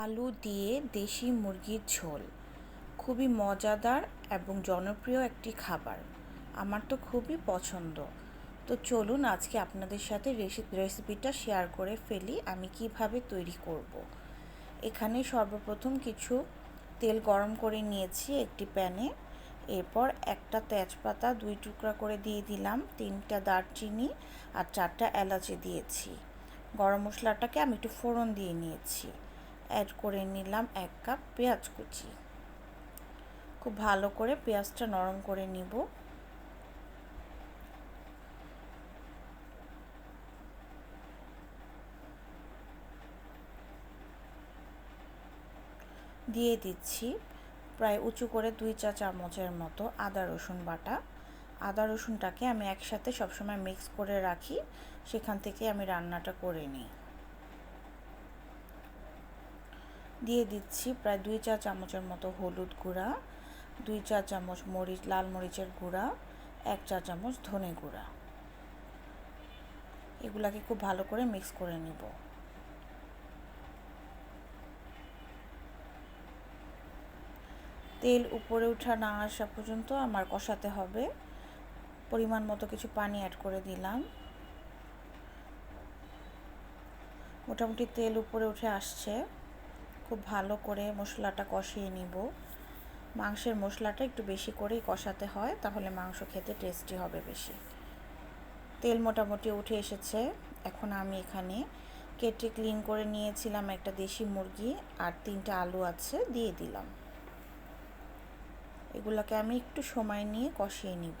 আলু দিয়ে দেশি মুরগির ঝোল। খুবই মজাদার এবং জনপ্রিয় একটি খাবার। আমার তো খুবই পছন্দ। তো চলুন আজকে আপনাদের সাথে রেসিপিটা শেয়ার করে ফেলি আমি কীভাবে তৈরি করব। এখানে সর্বপ্রথম কিছু তেল গরম করে নিয়েছি একটি প্যানে। এরপর একটা তেজপাতা দুই টুকরা করে দিয়ে দিলাম, তিনটা দারচিনি আর চারটা এলাচি দিয়েছি। গরম মশলাটাকে আমি একটু ফোড়ন দিয়ে নিয়েছি। অ্যাড করে নিলাম এক কাপ পেঁয়াজ কুচি। খুব ভালো করে পেঁয়াজটা নরম করে নিব। দিয়ে দিচ্ছি প্রায় উঁচু করে দুই চা চামচের মতো আদা রসুন বাটা। আদা রসুনটাকে আমি একসাথে সবসময় মিক্স করে রাখি। সেখান থেকে আমি রান্নাটা করে নিই। দিয়ে দিচ্ছি প্রায় দুই চা চামচের মতো হলুদ গুঁড়া, দুই চা চামচ মরিচ, লাল মরিচের গুঁড়া, এক চা চামচ ধনে গুঁড়া। এগুলাকে খুব ভালো করে মিক্স করে নিব। তেল উপরে উঠা না আসা পর্যন্ত আমার কষাতে হবে। পরিমাণ মতো কিছু পানি অ্যাড করে দিলাম। মোটামুটি তেল উপরে উঠে আসছে। খুব ভালো করে মশলাটা কষিয়ে নিব। মাংসের মশলাটা একটু বেশি করেই কষাতে হয়, তাহলে মাংস খেতে টেস্টি হবে বেশি। তেল মোটামুটি উঠে এসেছে। এখন আমি এখানে কেটে ক্লিন করে নিয়েছিলাম একটা দেশি মুরগি আর তিনটা আলু আছে, দিয়ে দিলাম। এগুলোকে আমি একটু সময় নিয়ে কষিয়ে নিব।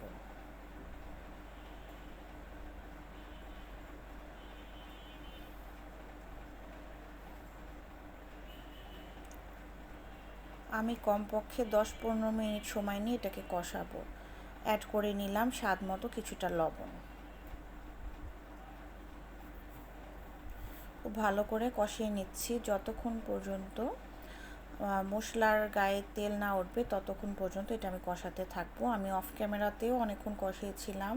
আমি কমপক্ষে দশ পনেরো মিনিট সময় নিয়ে এটাকে কষাবো। অ্যাড করে নিলাম স্বাদ মতো কিছুটা লবণ। খুব ভালো করে কষিয়ে নিচ্ছি। যতক্ষণ পর্যন্ত মশলার গায়ে তেল না উঠবে, ততক্ষণ পর্যন্ত এটা আমি কষাতে থাকব। আমি অফ ক্যামেরাতেও অনেকক্ষণ কষিয়েছিলাম।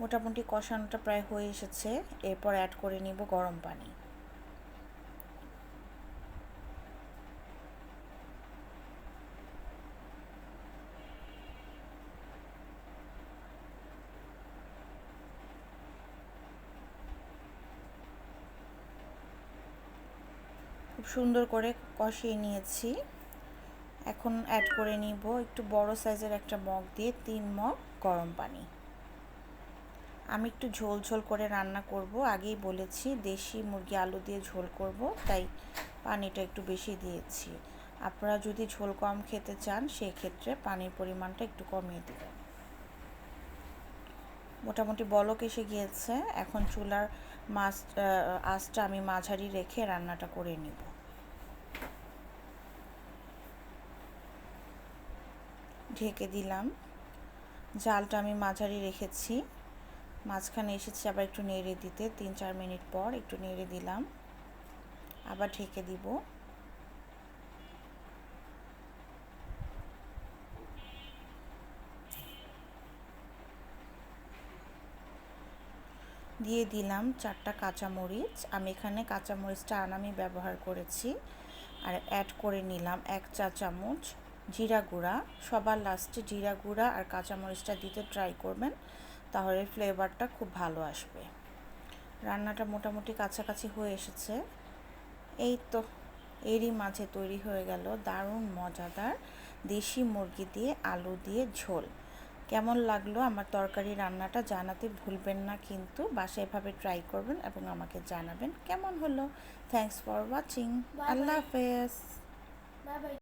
মোটামুটি কষানোটা প্রায় হয়ে এসেছে। এরপর অ্যাড করে নিব গরম পানি। খুব সুন্দর করে কষিয়ে নিয়েছি। এখন অ্যাড করে নিব একটু বড় সাইজের একটা মগ দিয়ে তিন মগ গরম পানি। আমি একটু ঝোল ঝোল করে রান্না করব। আগেই বলেছি দেশি মুরগি আলু দিয়ে ঝোল করব, তাই পানিটা একটু বেশি দিয়েছি। আপনারা যদি ঝোল কম খেতে চান, সেক্ষেত্রে পানির পরিমাণটা একটু কমিয়ে দেবেন। মোটামুটি বলক এসে গিয়েছে। এখন চুলার মাছ আঁচটা আমি মাঝারি রেখে রান্নাটা করে নিব। ঢেকে দিলাম। জালটা আমি মাঝারি রেখেছি। মাঝখানে এসেছি আবার একটু নেড়ে দিতে। তিন চার মিনিট পর একটু নেড়ে দিলাম। আবার ঢেকে দিব। দিয়ে দিলাম চারটা কাঁচামরিচ। আমি এখানে কাঁচামরিচটা আনামি ব্যবহার করেছি। আর অ্যাড করে নিলাম এক চা চামচ জিরা গুঁড়া সবার লাস্টে জিরা গুঁড়া আর কাঁচামরিচটা দিতে ট্রাই করবেন তাহলে ফ্লেভারটা খুব ভালো আসবে। রান্নাটা মোটামুটি কাছাকাছি হয়ে এসেছে। এই তো এরই মাঝে তৈরি হয়ে গেল দারুণ মজাদার দেশি মুরগি দিয়ে আলু দিয়ে ঝোল। কেমন লাগল আমার তরকারি রান্নাটা জানাতে ভুলবেন না কিন্তু বাসায় এভাবে ট্রাই করবেন এবং আমাকে জানাবেন কেমন হলো। থ্যাংকস ফর ওয়াচিং আল্লাহ হাফেজ।